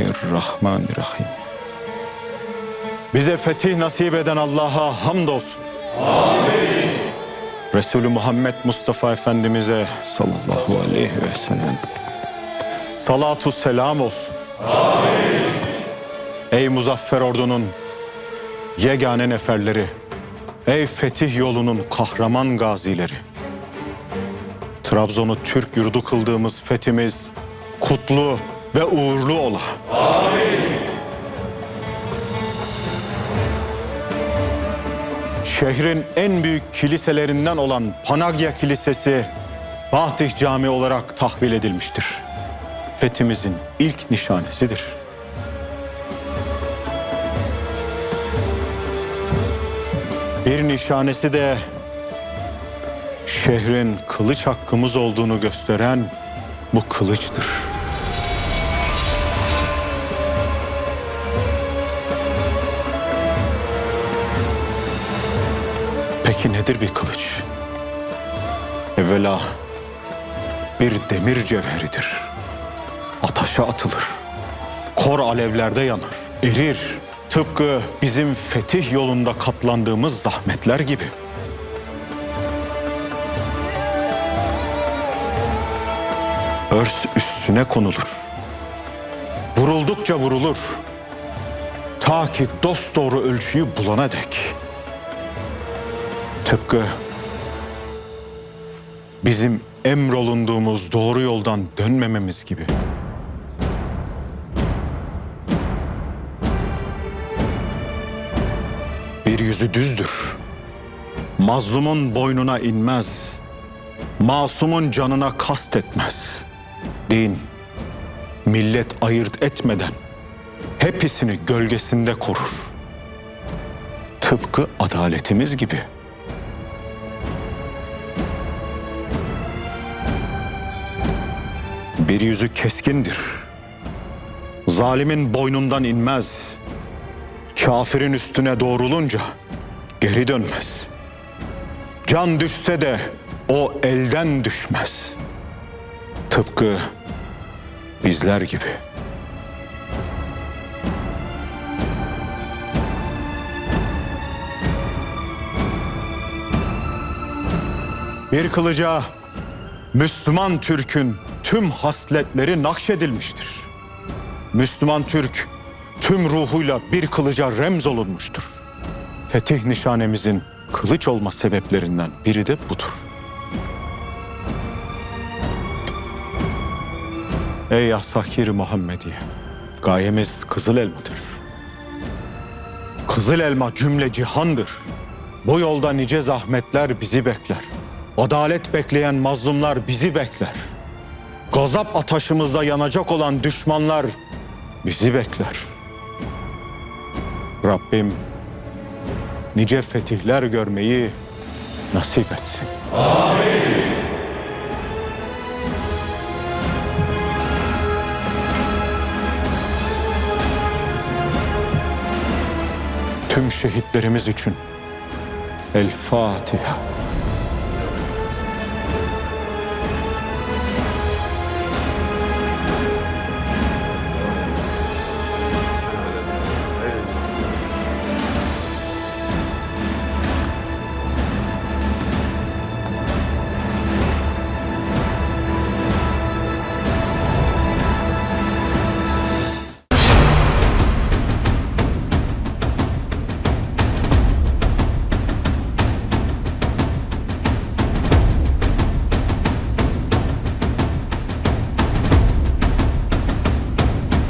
Bismillahirrahmanirrahim. Bize fetih nasip eden Allah'a hamdolsun. Resulü Muhammed Mustafa Efendimiz'e sallallahu aleyhi ve sellem salatu selam olsun. Ey muzaffer ordunun yegane neferleri, ey fetih yolunun kahraman gazileri. Trabzon'u Türk yurdu kıldığımız fethimiz kutlu ve uğurlu ola. Şehrin en büyük kiliselerinden olan Panagya Kilisesi Fatih Camii olarak tahvil edilmiştir. Fethimizin ilk nişanesidir. Bir nişanesi de şehrin kılıç hakkımız olduğunu gösteren bu kılıçtır. Peki nedir bir kılıç? Evvela bir demir cevheridir. Ataşa atılır. Kor alevlerde yanar, erir. Tıpkı bizim fetih yolunda katlandığımız zahmetler gibi. Örs üstüne konulur. Vuruldukça vurulur. Ta ki dost doğru ölçüyü bulana dek. Tıpkı bizim emrolunduğumuz doğru yoldan dönmememiz gibi. Bir yüzü düzdür. Mazlumun boynuna inmez. Masumun canına kast etmez. Din, millet ayırt etmeden hepsini gölgesinde korur. Tıpkı adaletimiz gibi. Bir yüzü keskindir. Zalimin boynundan inmez. Kafirin üstüne doğrulunca geri dönmez. Can düşse de o elden düşmez. Tıpkı bizler gibi. Bir kılıca Müslüman Türk'ün tüm hasletleri nakşedilmiştir. Müslüman Türk tüm ruhuyla bir kılıca remz olunmuştur. Fetih nişanemizin kılıç olma sebeplerinden biri de budur. Ey Asakir Muhammediye, gayemiz Kızıl Elmadır. Kızıl Elma cümle cihandır. Bu yolda nice zahmetler bizi bekler. Adalet bekleyen mazlumlar bizi bekler. Gazap ataşımızda yanacak olan düşmanlar bizi bekler. Rabbim nice fetihler görmeyi nasip etsin. Tüm şehitlerimiz için El Fatiha.